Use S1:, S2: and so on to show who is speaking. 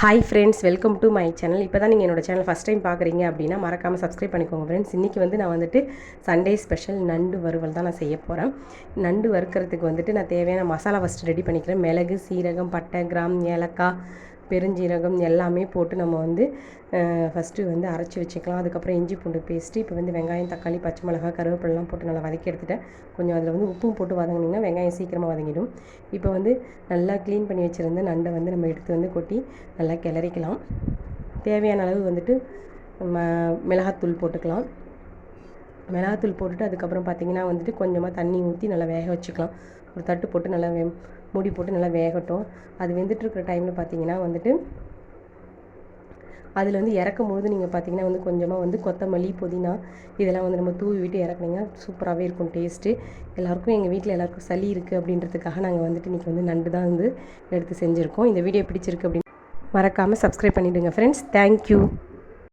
S1: Hi friends welcome to my channel இப்போ தான் நீங்கள் என்னோட சேனல் ஃபஸ்ட் டைம் பார்க்குறீங்க அப்படின்னா மறக்காமல் சப்ஸ்கிரைப் பண்ணிக்கோங்க ஃப்ரெண்ட்ஸ் இன்றைக்கி வந்து நான் வந்துட்டு சண்டே ஸ்பெஷல் நண்டு வறுவல் தான் நான் செய்ய போகிறேன் நண்டு வறுக்கிறதுக்கு வந்துட்டு நான் தேவையான மசாலா ஃபஸ்ட்டு ரெடி பண்ணிக்கிறேன். மிளகு சீரகம் பட்டை கிராம் ஏலக்காய் பெருஞ்சீரகம் எல்லாமே போட்டு நம்ம வந்து ஃபஸ்ட்டு வந்து அரைச்சி வச்சுக்கலாம். அதுக்கப்புறம் இஞ்சி பூண்டு பேஸ்ட்டு இப்போ வந்து வெங்காயம் தக்காளி பச்சை மிளகாய் கருவேப்பிலாம் போட்டு நல்லா வதக்கி எடுத்துட்டேன். கொஞ்சம் அதில் வந்து உப்பும் போட்டு வதங்கினீங்கன்னா வெங்காயம் சீக்கிரமாக வதங்கிடும். இப்போ வந்து நல்லா க்ளீன் பண்ணி வச்சுருந்த நண்டை வந்து நம்ம எடுத்து வந்து கொட்டி நல்லா கிளறிக்கலாம். தேவையான அளவு வந்துட்டு ம மிளகாத்தூள் போட்டுக்கலாம். மிளகாத்தூள் போட்டுட்டு அதுக்கப்புறம் பார்த்திங்கன்னா வந்துட்டு கொஞ்சமாக தண்ணி ஊற்றி நல்லா வேக வச்சுக்கலாம். ஒரு தட்டு போட்டு நல்லா வெ மூடி போட்டு நல்லா வேகட்டும். அது வெந்துட்டுருக்கிற டைமில் பார்த்தீங்கன்னா வந்துட்டு அதில் வந்து இறக்கும் பொழுது நீங்கள் பார்த்தீங்கன்னா வந்து கொஞ்சமாக வந்து கொத்தமல்லி புதினா இதெல்லாம் வந்து நம்ம தூவி விட்டு இறக்குனீங்கன்னா சூப்பராகவே இருக்கும் டேஸ்ட்டு எல்லாருக்கும் எங்கள் வீட்டில் எல்லாருக்கும் சளி இருக்குது அப்படின்றதுக்காக நாங்கள் வந்துட்டு இன்றைக்கி வந்து நண்டு தான் வந்து எடுத்து செஞ்சுருக்கோம். இந்த வீடியோ பிடிச்சிருக்கு அப்படின்னு மறக்காமல் சப்ஸ்கிரைப் பண்ணிவிடுங்க ஃப்ரெண்ட்ஸ் தேங்க்யூ